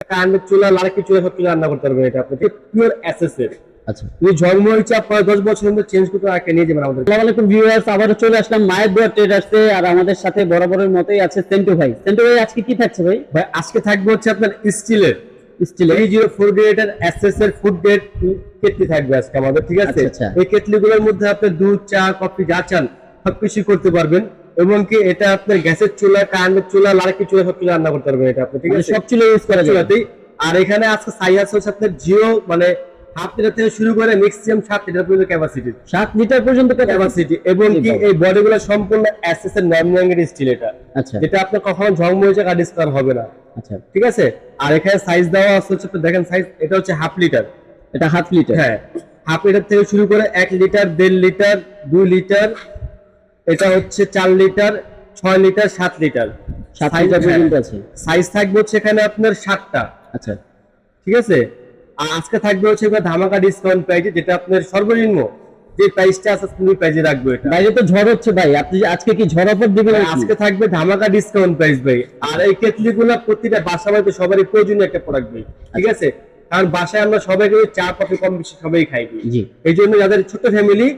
কারেন্টের চুলা লাড়কি চুলা সব চুলা রান্না করতে পারবেন এটা আপনি পিওর আচ্ছা। যদি আপনার দশ বছর মধ্যে চেঞ্জ করতে আগে নিয়ে যাবেন আমাদের। আসসালামু আলাইকুম ভিউয়ার্স আবারও চলে আসলাম মায়ের দোয়া আর আমাদের সাথে বরাবরের মতোই আছে সেন্টু ভাই। সেন্টু ভাই আজকে কি থাকছে ভাই? ভাই আজকে থাকবে হচ্ছে আপনার স্টিলের। স্টিল থ্রি জিরো ফোর গ্রেডের এসএস এর ফুড গ্রেড কেটলি থাকবে আজকে আমাদের ঠিক আছে? আচ্ছা, আচ্ছা। এই কেটলি গুলোর মধ্যে আপনি দুধ চা কফি যা চান সবকিছু করতে পারবেন। এবং কি এটা আপনার গ্যাসের চুলা কারেন্টের চুলা লাড়কি চুলা সব চুলা রান্না করতে পারবেন এটা আপনি ঠিক মানে আছে? সব চুলে ইউজ করা যাবে। চুলাতেই। আর এখানে আজকে সাইজ হচ্ছে আপনার জিও মানে হাফ লিটার থেকে শুরু করে ম্যাক্সিমাম সাত লিটার পর্যন্ত ক্যাপাসিটি সাত লিটার পর্যন্ত ক্যাপাসিটি এবং কি এই বডিগুলো সম্পূর্ণ নন স্টিল এটা। আচ্ছা। যেটা আপনার কখনো ঝং করা হবে না। আচ্ছা। ঠিক আছে? আর এখানে সাইজ দেওয়া আছে হচ্ছে দেখেন সাইজ এটা হচ্ছে হাফ লিটার এটা হাফ লিটার হ্যাঁ। হাফ লিটার থেকে শুরু করে এক লিটার দেড় লিটার দুই লিটার এটা হচ্ছে চার লিটার ছয় লিটার সাত লিটার। সাত লিটার হ্যাঁ। পর্যন্ত আছে। সাইজ থাকবে হচ্ছে এখানে আপনার সাতটা। আচ্ছা। ঠিক আছে? আর আজকে থাকবে হচ্ছে এবার ধামাকা ডিসকাউন্ট প্রাইজে যেটা আপনার সর্বনিম্ন। যে প্রাইসটা আছে তুমি প্রাইজে রাখব এটা। বাইরে তো ঝড় হচ্ছে ভাই। আপনি আজকে কি ঝড় অফার দিবেন আজকে থাকবে ধামাকা ডিসকাউন্ট প্রাইস ভাই। আর এই কেটলি গুলো প্রতিটা বাসা বাড়িতে সবারই প্রয়োজনীয় একটা প্রোডাক্ট ভাই। ঠিক আচ্ছা। আছে? কারণ বাসায় আমরা সবাই চা কফি কম বেশি সবাই খাই। জি। এই জন্য যাদের ছোট ফ্যামিলি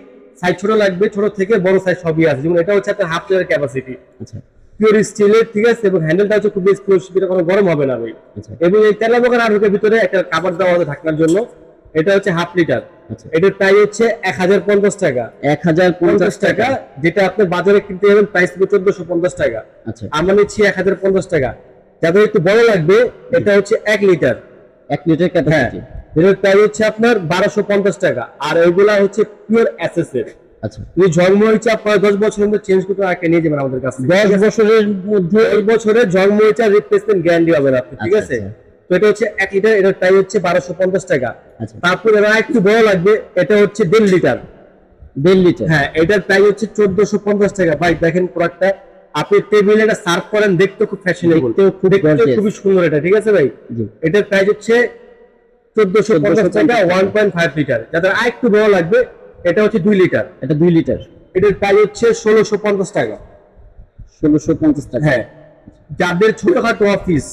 সাইজ ছোট লাগবে ছোট থেকে বড় সাইজ সবই আছে। যেমন এটা হচ্ছে আপনার হাফ লিটার ক্যাপাসিটি আচ্ছা। পিওর স্টিলের ঠিক আছে? এবং হ্যান্ডেলটা হচ্ছে খুব এক্সক্লুসিভ এটা কোনো গরম হবে না ভাই। আচ্ছা। এবং এই তেলা বোকার আটকের ভিতরে একটা কাবার দেওয়া আছে ঢাকনার জন্য। এটা হচ্ছে হাফ লিটার আচ্ছা। এটার প্রাইস হচ্ছে এক হাজার পঞ্চাশ টাকা। এক হাজার পঞ্চাশ টাকা যেটা আপনি বাজারে কিনতে যাবেন প্রাইস হবে চোদ্দশো পঞ্চাশ টাকা। আচ্ছা। আমরা নিচ্ছি এক হাজার পঞ্চাশ টাকা। যাদের একটু বড় লাগবে এটা হচ্ছে এক লিটার এক লিটার ক্যাপাসিটি যেটার প্রাইস হচ্ছে আপনার বারোশো পঞ্চাশ টাকা। আর ওইগুলা হচ্ছে পিওর এসএস এর আচ্ছা। যদি জন্ম হয়েছে আপনার দশ বছরের মধ্যে চেঞ্জ করতে আগে নিয়ে যাবেন আমাদের কাছে দশ বছরের মধ্যে দশ বছরের জন্ম হয়েছে রিপ্লেসমেন্ট গ্যারান্টি পাবেন আপনি ঠিক আচ্ছা, আছে? আচ্ছা। তো এটা হচ্ছে এক লিটার এটার প্রাইস হচ্ছে বারোশো পঞ্চাশ টাকা। এবার একটু বড় লাগবে এটা হচ্ছে দেড় লিটার দেড় লিটার হ্যাঁ এটার প্রাইস হচ্ছে চোদ্দশো পঞ্চাশ টাকা। ভাই দেখেন প্রোডাক্টটা আপনি টেবিলে এটা সার্ভ করেন দেখতে খুব ফ্যাশনেবল দেখতে খুবই সুন্দর এটা ঠিক আছে ভাই? এটার প্রাইস হচ্ছে চোদ্দশো টাকা ওয়ান পয়েন্ট ফাইভ লিটার। যাদের আরেকটু বড় লাগবে এটা হচ্ছে দুই লিটার। এটা দুই লিটার। এটার প্রাইস হচ্ছে ষোলোশো পঞ্চাশ টাকা। ষোলোশো পঞ্চাশ টাকা। হ্যাঁ। যাদের ছোটখাটো অফিস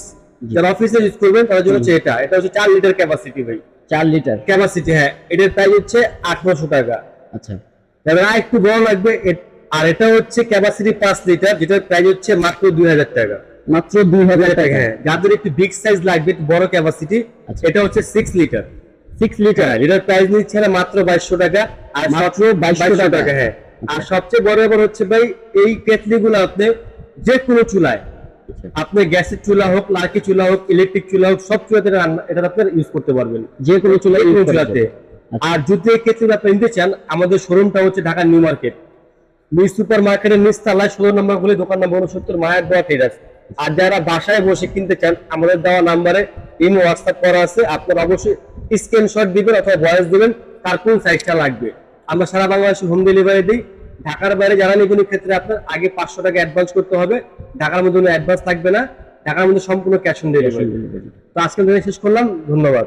যারা অফিসে ইউজ করবেন তাদের জন্য হচ্ছে এটা। এটা হচ্ছে চার লিটার ক্যাপাসিটি ভাই। চার লিটার। ক্যাপাসিটি হ্যাঁ। এটার প্রাইস হচ্ছে আঠারোশো টাকা। আচ্ছা। যাদের আর একটু বড় লাগবে আর এটা হচ্ছে ক্যাপাসিটি পাঁচ লিটার যেটার প্রাইস হচ্ছে মাত্র দুই হাজার টাকা। মাত্র দুই হাজার টাকা। হ্যাঁ যাদের একটু বিগ সাইজ লাগবে একটু বড় ক্যাপাসিটি আচ্ছা। এটা হচ্ছে সিক্স লিটার সিক্স লিটার এটার প্রাইস নিচ্ছে না মাত্র বাইশশো টাকা আর মাত্র 2200 টাকা। হ্যাঁ। আচ্ছা। আর সবচেয়ে বড় ব্যাপার হচ্ছে ভাই এই কেটলি গুলো আপনি যে কোনো চুলায় আপনি গ্যাসের চুলা হোক লার্কি চুলা হোক ইলেকট্রিক চুলা হোক সব চুলাতে এটা রান্না- এটা আপনার ইউজ করতে পারবেন। যে কোনো চুলা করা চুলাতে। আচ্ছা। আর যদি এই কেটলি আপনি নিতে চান আমাদের শোরুমটা হচ্ছে Dhaka new market. New super মার্কেটের নিচতলায় ষোলো নম্বর গুলি দোকান নম্বর উনসত্তর মায়ের দোয়া ট্রেডার্স আর যারা বাসায় বসে কিনতে চান আমাদের দেওয়া নাম্বারে ইমো হোয়াটসঅ্যাপ করা আছে। আপনারা অবশ্যই স্ক্রিনশট দিবেন অথবা ভয়েস দিবেন তার কোন সাইজটা লাগবে। আমরা সারা বাংলাদেশে হোম ডেলিভারি দিই। ঢাকার বাইরে যারা কোনো ক্ষেত্রে আপনার আগে পাঁচশো টাকা অ্যাডভান্স করতে হবে। ঢাকার মধ্যে কোনো অ্যাডভান্স থাকবে না। ঢাকার মধ্যে সম্পূর্ণ ক্যাশ অন ডেলিভারি তো আজকে শেষ করলাম। ধন্যবাদ।